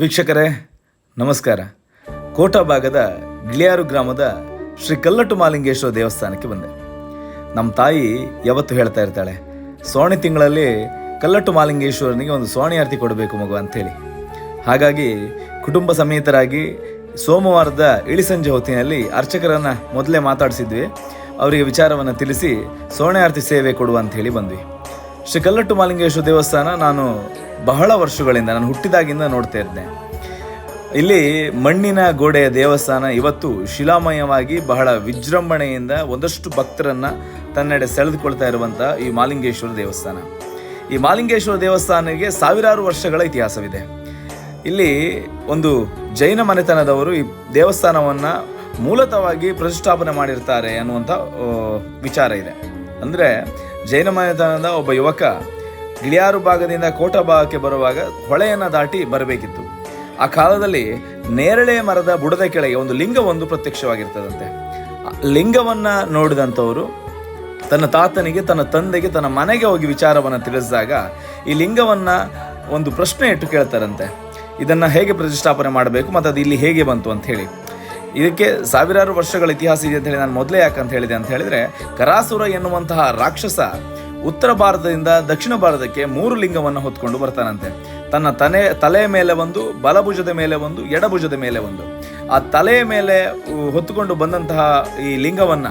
ವೀಕ್ಷಕರೇ, ನಮಸ್ಕಾರ. ಕೋಟಾ ಭಾಗದ ಗಿಳಿಯಾರು ಗ್ರಾಮದ ಶ್ರೀ ಕಲ್ಲಟ್ಟು ಮಾಲಿಂಗೇಶ್ವರ ದೇವಸ್ಥಾನಕ್ಕೆ ಬಂದೆ. ನಮ್ಮ ತಾಯಿ ಯಾವತ್ತು ಹೇಳ್ತಾ ಇರ್ತಾಳೆ, ಸೋಣಿ ತಿಂಗಳಲ್ಲಿ ಕಲ್ಲಟ್ಟು ಮಾಲಿಂಗೇಶ್ವರನಿಗೆ ಒಂದು ಸೋಣಿ ಆರತಿ ಕೊಡಬೇಕು ಮಗು ಅಂಥೇಳಿ. ಹಾಗಾಗಿ ಕುಟುಂಬ ಸಮೇತರಾಗಿ ಸೋಮವಾರದ ಇಳಿಸಂಜೆ ಹೊತ್ತಿನಲ್ಲಿ ಅರ್ಚಕರನ್ನು ಮೊದಲೇ ಮಾತಾಡಿಸಿದ್ವಿ. ಅವರಿಗೆ ವಿಚಾರವನ್ನು ತಿಳಿಸಿ ಸೋಣೆ ಆರತಿ ಸೇವೆ ಕೊಡುವ ಅಂತ ಹೇಳಿ ಬಂದ್ವಿ. ಶ್ರೀ ಕಲ್ಲಟ್ಟು ಮಾಲಿಂಗೇಶ್ವರ ದೇವಸ್ಥಾನ ನಾನು ಬಹಳ ವರ್ಷಗಳಿಂದ, ನಾನು ಹುಟ್ಟಿದಾಗಿಂದ ನೋಡ್ತಾ ಇದ್ದೆ. ಇಲ್ಲಿ ಮಣ್ಣಿನ ಗೋಡೆಯ ದೇವಸ್ಥಾನ ಇವತ್ತು ಶಿಲಾಮಯವಾಗಿ ಬಹಳ ವಿಜೃಂಭಣೆಯಿಂದ ಒಂದಷ್ಟು ಭಕ್ತರನ್ನು ತನ್ನೆಡೆ ಸೆಳೆದುಕೊಳ್ತಾ ಇರುವಂಥ ಈ ಮಾಲಿಂಗೇಶ್ವರ ದೇವಸ್ಥಾನ. ಈ ಮಾಲಿಂಗೇಶ್ವರ ದೇವಸ್ಥಾನಕ್ಕೆ ಸಾವಿರಾರು ವರ್ಷಗಳ ಇತಿಹಾಸವಿದೆ. ಇಲ್ಲಿ ಒಂದು ಜೈನ ಮನೆತನದವರು ಈ ದೇವಸ್ಥಾನವನ್ನು ಮೂಲತವಾಗಿ ಪ್ರತಿಷ್ಠಾಪನೆ ಮಾಡಿರ್ತಾರೆ ಅನ್ನುವಂಥ ವಿಚಾರ ಇದೆ. ಅಂದರೆ ಜೈನ ಮನೆತನದ ಒಬ್ಬ ಯುವಕ ಗಿಳಿಯಾರು ಭಾಗದಿಂದ ಕೋಟ ಭಾಗಕ್ಕೆ ಬರುವಾಗ ಹೊಳೆಯನ್ನು ದಾಟಿ ಬರಬೇಕಿತ್ತು. ಆ ಕಾಲದಲ್ಲಿ ನೇರಳೆ ಮರದ ಬುಡದ ಕೆಳಗೆ ಒಂದು ಲಿಂಗವೊಂದು ಪ್ರತ್ಯಕ್ಷವಾಗಿರ್ತದಂತೆ. ಲಿಂಗವನ್ನು ಲಿಂಗವನ್ನ ನೋಡಿದಂಥವರು ತನ್ನ ತಾತನಿಗೆ, ತನ್ನ ತಂದೆಗೆ, ತನ್ನ ಮನೆಗೆ ಹೋಗಿ ವಿಚಾರವನ್ನು ತಿಳಿಸಿದಾಗ ಈ ಲಿಂಗವನ್ನ ಒಂದು ಪ್ರಶ್ನೆ ಇಟ್ಟು ಕೇಳ್ತಾರಂತೆ. ಇದನ್ನು ಹೇಗೆ ಪ್ರತಿಷ್ಠಾಪನೆ ಮಾಡಬೇಕು ಮತ್ತು ಅದು ಇಲ್ಲಿ ಹೇಗೆ ಬಂತು ಅಂತ ಹೇಳಿ. ಇದಕ್ಕೆ ಸಾವಿರಾರು ವರ್ಷಗಳ ಇತಿಹಾಸ ಇದೆ ಅಂತ ಹೇಳಿ ನಾನು ಮೊದಲೇ ಯಾಕಂತ ಹೇಳಿದೆ ಅಂತ ಹೇಳಿದ್ರೆ, ಕರಾಸುರ ಎನ್ನುವಂತಹ ರಾಕ್ಷಸ ಉತ್ತರ ಭಾರತದಿಂದ ದಕ್ಷಿಣ ಭಾರತಕ್ಕೆ ಮೂರು ಲಿಂಗವನ್ನು ಹೊತ್ಕೊಂಡು ಬರ್ತಾನಂತೆ. ತನ್ನ ತನೆ ತಲೆಯ ಮೇಲೆ ಒಂದು, ಬಲಭುಜದ ಮೇಲೆ ಒಂದು, ಎಡಭುಜದ ಮೇಲೆ ಒಂದು. ಆ ತಲೆಯ ಮೇಲೆ ಹೊತ್ತುಕೊಂಡು ಬಂದಂತಹ ಈ ಲಿಂಗವನ್ನ,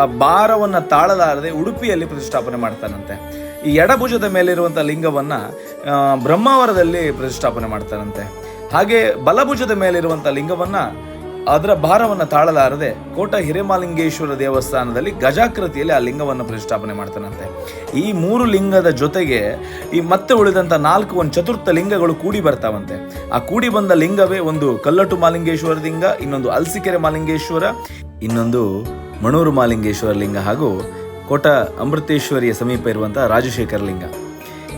ಆ ಭಾರವನ್ನು ತಾಳಲಾರದೆ ಉಡುಪಿಯಲ್ಲಿ ಪ್ರತಿಷ್ಠಾಪನೆ ಮಾಡ್ತಾನಂತೆ. ಈ ಎಡಭುಜದ ಮೇಲಿರುವಂಥ ಲಿಂಗವನ್ನ ಬ್ರಹ್ಮಾವರದಲ್ಲಿ ಪ್ರತಿಷ್ಠಾಪನೆ ಮಾಡ್ತಾನಂತೆ. ಹಾಗೆ ಬಲಭುಜದ ಮೇಲಿರುವಂಥ ಲಿಂಗವನ್ನ ಅದರ ಭಾರವನ್ನು ತಾಳಲಾರದೆ ಕೋಟ ಹಿರೇಮಾಲಿಂಗೇಶ್ವರ ದೇವಸ್ಥಾನದಲ್ಲಿ ಗಜಾಕೃತಿಯಲ್ಲಿ ಆ ಲಿಂಗವನ್ನು ಪ್ರತಿಷ್ಠಾಪನೆ ಮಾಡ್ತಾನಂತೆ. ಈ ಮೂರು ಲಿಂಗದ ಜೊತೆಗೆ ಈ ಮತ್ತೆ ಉಳಿದಂಥ ನಾಲ್ಕು ಒಂದು ಚತುರ್ಥ ಲಿಂಗಗಳು ಕೂಡಿ ಬರ್ತಾವಂತೆ. ಆ ಕೂಡಿ ಬಂದ ಲಿಂಗವೇ ಒಂದು ಕಲ್ಲಟು ಮಾಲಿಂಗೇಶ್ವರ ಲಿಂಗ, ಇನ್ನೊಂದು ಅಲ್ಸಿಕೆರೆ ಮಾಲಿಂಗೇಶ್ವರ, ಇನ್ನೊಂದು ಮಣೂರು ಮಾಲಿಂಗೇಶ್ವರ ಲಿಂಗ ಹಾಗೂ ಕೋಟ ಅಮೃತೇಶ್ವರಿಯ ಸಮೀಪ ಇರುವಂಥ ರಾಜಶೇಖರ ಲಿಂಗ.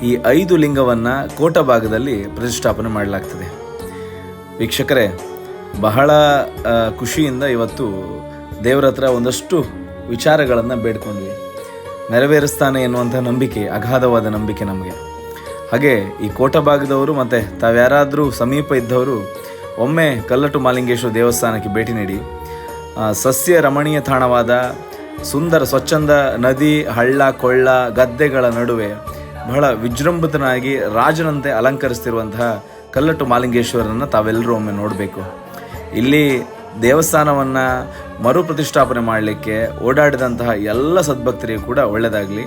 ಈ ಐದು ಲಿಂಗವನ್ನು ಕೋಟ ಭಾಗದಲ್ಲಿ ಪ್ರತಿಷ್ಠಾಪನೆ ಮಾಡಲಾಗ್ತದೆ. ವೀಕ್ಷಕರೇ ಬಹಳ ಖುಷಿಯಿಂದ ಇವತ್ತು ದೇವರ ಹತ್ರ ಒಂದಷ್ಟು ವಿಚಾರಗಳನ್ನು ಬೇಡ್ಕೊಂಡ್ವಿ. ನೆರವೇರಿಸ್ತಾನೆ ಎನ್ನುವಂಥ ನಂಬಿಕೆ, ಅಗಾಧವಾದ ನಂಬಿಕೆ ನಮಗೆ. ಹಾಗೆ ಈ ಕೋಟಭಾಗದವರು ಮತ್ತು ತಾವ್ಯಾರಾದರೂ ಸಮೀಪ ಇದ್ದವರು ಒಮ್ಮೆ ಕಲ್ಲಟ್ಟು ಮಾಲಿಂಗೇಶ್ವರ ದೇವಸ್ಥಾನಕ್ಕೆ ಭೇಟಿ ನೀಡಿ ಸಸ್ಯ ರಮಣೀಯ ತಾಣವಾದ ಸುಂದರ ಸ್ವಚ್ಛಂದ ನದಿ, ಹಳ್ಳ, ಕೊಳ್ಳ, ಗದ್ದೆಗಳ ನಡುವೆ ಬಹಳ ವಿಜೃಂಭಿತನಾಗಿ ರಾಜನಂತೆ ಅಲಂಕರಿಸ್ತಿರುವಂತಹ ಕಲ್ಲಟ್ಟು ಮಾಲಿಂಗೇಶ್ವರನ್ನು ತಾವೆಲ್ಲರೂ ಒಮ್ಮೆ ನೋಡಬೇಕು. ಇಲ್ಲಿ ದೇವಸ್ಥಾನವನ್ನು ಮರುಪ್ರತಿಷ್ಠಾಪನೆ ಮಾಡಲಿಕ್ಕೆ ಓಡಾಡಿದಂತಹ ಎಲ್ಲ ಸದ್ಭಕ್ತರಿಗೂ ಕೂಡ ಒಳ್ಳೆಯದಾಗಲಿ